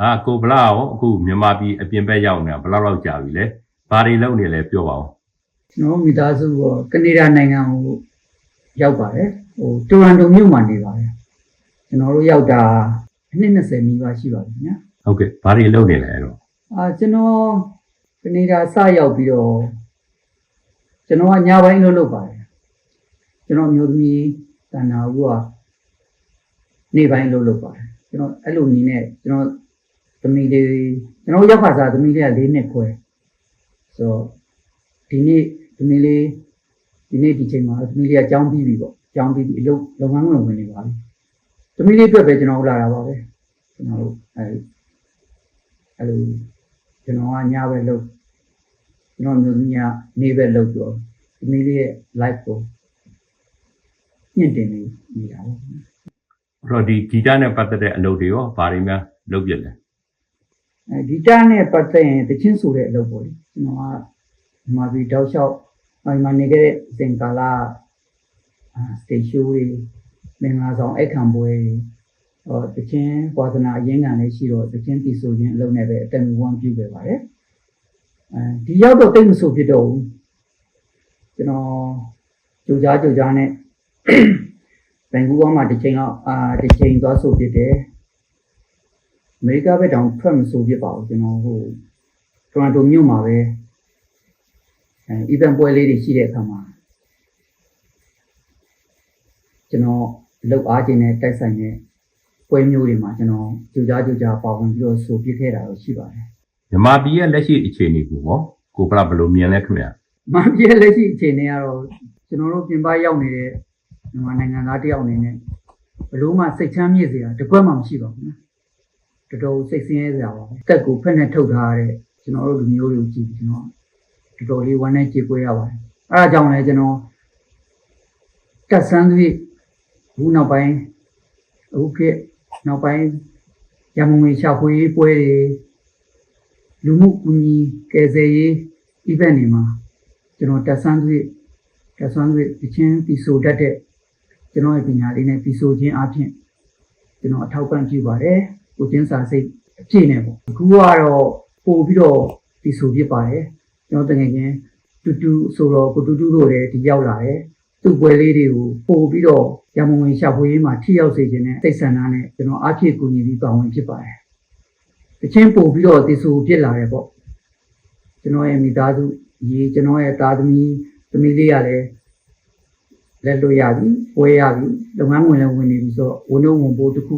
အာကိုဗလာရောအခုမြန်မာပြည်အပြင်ဘက်ရောက်နေတာဘယ်လောက်လောက်ကြာပြီလဲဘာတွေလုပ်နေလဲပြောပါဦးကျွန်တော်မိသားစုကကနေဒါနိုင်ငံကိုရောက်ပါတယ်ဟိုတိုရန်တိုမြို့မှာနေပါတယ်ကျွန်တော်တို့ရောက်တာအနှစ်20နီးပါးရှိပါပြီညာဟုတ်ကဲ့ဘာတွေလုပ်နေလဲအဲ့တော့အာကျွန်တော်ကနေဒါစရောက်ပြီးတော့ကျွန်တော်ကညပိုင်းလို့လုပ်ပါတယ်ကျွန်တော်မျိုးသမီးတန်နာဦးကနေပိုင်းလို့လုပ်ပါတယ်ကျွန်တော်အဲ့လိုအနေနဲ့ကျွန်တော် သမီးလေးကျွန်တော်ရောက်ခါစားသမီးလေးက၄နှစ်ခွဲဆိုတော့ဒီနေ့သမီးလေးဒီနေ့ဒီချိန်မှာသမီးလေးကကြောင်းပြီးပြီပေါ့ကြောင်းပြီးပြီအလုပ်လုပ်ငန်းဝင်ဝင်နေပါပြီသမီးလေးအတွက်ပဲကျွန်တော်လာတာပါပဲကျွန်တော်တို့အဲအဲ့လိုကျွန်တော်ကညပဲလုပ်ကျွန်တော်မျိုးသမီးကနေပဲလုပ်တော့ဒီမိလေးရဲ့ live ကိုညှင့်တင်နေနေတာပေါ့အဲ့တော့ဒီဂီတနဲ့ပတ်သက်တဲ့အလုပ်တွေရောဘာတွေများလုပ်ပြလဲအဲ ဒီတာနဲ့ပတ်သက်ရင်တချင်းဆိုတဲ့အလုပ်ပေါ့လေကျွန်တော်ကဒီမှာပြီးတောက်လျှောက်အိမ်မှာနေခဲ့တဲ့စင်ကာလာအာစတေရှိုးတွေမင်္ဂလာဆောင်အိတ်ခံပွဲတွေဟောတချင်းဝါသနာအရင်းခံလေးရှိတော့တချင်းတီဆိုခြင်းအလုပ်နဲ့ပဲအတက်မီဝမ်ပြုခဲ့ပါတယ်အဲဒီရောက်တော့တိတ်မဆိုဖြစ်တော့ဘူးကျွန်တော်ကြိုကြားကြိုကြားနဲ့ဘန်ကူးကောမှာတစ်ချိန်တော့အာတစ်ချိန်သွားဆိုဖြစ်တယ် အမေရိကဘက်တောင်ထွက်မဆိုဖြစ်ပါဘူးကျွန်တော်ဟိုတိုရန်တိုမြို့မှာပဲအဲ event ပွဲလေးတွေရှိတဲ့အခါမှာကျွန်တော်လောက်အားခြင်းနဲ့တိုက်ဆိုင်တဲ့ပွဲမျိုးတွေမှာကျွန်တော်ကြိုကြားကြိုကြားပါဝင်ပြီးတော့ဆိုပြခဲ့တာတော့ရှိပါတယ်မြန်မာပြည်ရဲ့လက်ရှိအခြေအနေကိုရောကိုဗလာဘယ်လိုမြင်လဲခင်ဗျာ။မပြည့်လက်ရှိအခြေအနေကတော့ကျွန်တော်တို့ပြင်ပရောက်နေတဲ့မြန်မာနိုင်ငံသားတယောက်အနေနဲ့ဘလို့မှစိတ်ချမ်းမြေ့စရာတစ်ခွက်မှမရှိပါဘူးနော်။ တော်တော်စိတ်ဆင်းရဲစရာပါပဲ။တက်ကိုဖက်နဲ့ထုတ်ထားရတဲ့ကျွန်တော်တို့လူမျိုးတွေကိုကြည့်ပြီးကျွန်တော်တော်တော်လေးဝမ်းနဲ့ကြေပွေးရပါတယ်။အဲဒါကြောင့်လည်းကျွန်တော်တက်ဆန်းသွေးဘူးနောက်ပိုင်းအခုခေတ်နောက်ပိုင်းရမုံငွေရှာဖွေရေးပွဲတွေလူမှုကူညီကယ်ဆယ်ရေး event တွေမှာကျွန်တော်တက်ဆန်းသွေးတက်ဆန်းသွေးတချင်းတီဆိုတတ်တဲ့ကျွန်တော်ရဲ့ပညာလေးနဲ့တီဆိုခြင်းအပြင်ကျွန်တော်အထောက်ပံ့ပြုပါတယ် ကိုကျင်းစာစိတ်အပြည့်နဲ့ပေါ့အခုကတော့ပို့ပြီးတော့တီဆိုဖြစ်ပါတယ်ကျွန်တော်တကယ်ချင်းတူတူဆိုတော့ကိုတူတူတို့လည်းဒီရောက်လာတယ်သူ့ပွဲလေးတွေကိုပို့ပြီးတော့ရမုံဝင်ရှာဖွေရေးမှာထိရောက်စေခြင်းနဲ့စိတ်ဆန္ဒနဲ့ကျွန်တော်အားဖြည့်ကူညီပြီးပါဝင်ဖြစ်ပါတယ်တချင်းပို့ပြီးတော့တီဆိုဖြစ်လာတယ်ပေါ့ကျွန်တော်ရဲ့မိသားစုရေကျွန်တော်ရဲ့သားသမီးသမီးလေးရလည်းလက်လွတ်ရပြီဝဲရပြီလုပ်ငန်းဝင်လည်းဝင်နေပြီဆိုတော့ဝန်တော့ဝန်ပိုးတစ်ခု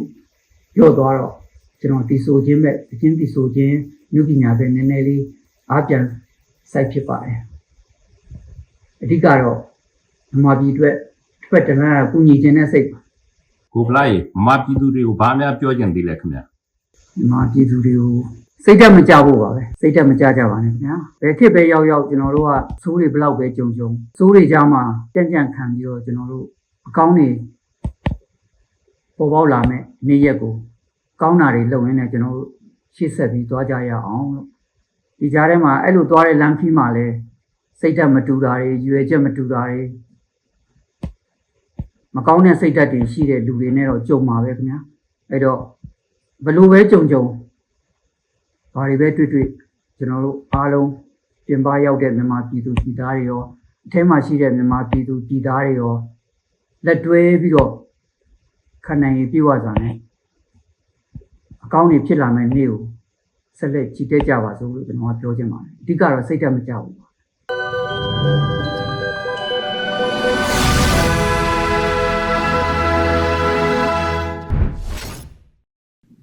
ရော့သွားတော့ ကျွန်တော်တီဆိုခြင်းပဲအချင်းတီဆိုခြင်းမြုပ်ပညာပဲနည်းနည်းလေးအားပြန်စိုက်ဖြစ်ပါတယ်အဓိကတော့အမှားပြည်အတွက်တစ်ဖက်တစ်လမ်းကကုညီခြင်းနဲ့စိတ်ပါကိုဗလာရေမြန်မာပြည်သူတွေကိုဘာများပြောချင်သေးလဲခင်ဗျာဒီမှာပြည်သူတွေကိုစိတ်တက်မကြဖို့ပါပဲစိတ်တက်မကြကြပါနဲ့ခင်ဗျာဘယ်ခေတ်ပဲရောက်ရောက်ကျွန်တော်တို့ကသိုးတွေဘလောက်ပဲကြုံကြုံသိုးတွေကြားမှာကြံ့ကြံ့ခံပြီးတော့ကျွန်တော်တို့အကောင်းတွေပေါ်ပေါက်လာမဲ့နေ့ရက်ကို ကောင်းတာတွေလုပ်ရင်းနဲ့ကျွန်တော်တို့ရှေ့ဆက်ပြီးသွားကြရအောင်လို့ဒီကြားထဲမှာအဲ့လိုသွားတဲ့လမ်းခီးမှာလဲစိတ်တက်မတူတာတွေရွယ်ချက်မတူတာတွေမကောင်းတဲ့စိတ်ဓာတ်တွေရှိတဲ့လူတွေနဲ့တော့ကြုံမှာပဲခင်ဗျာအဲ့တော့ဘလို့ပဲကြုံကြုံဘာတွေပဲတွေ့တွေ့ကျွန်တော်တို့အားလုံးပြင်ပရောက်တဲ့မြန်မာပြည်သူပြည်သားတွေရောအထဲမှာရှိတဲ့မြန်မာပြည်သူပြည်သားတွေရောလက်တွဲပြီးတော့ခန္ဓာရည်ပြေဝစွာနဲ့ အကောင်းတွေဖြစ်လာမယ့်နေ့ကိုဆက်လက်ကြည်တက်ကြပါစို့လို့ကျွန်တော်ကပြောချင်ပါတယ်အဓိကတော့စိတ်ဓာတ်မကြဘူး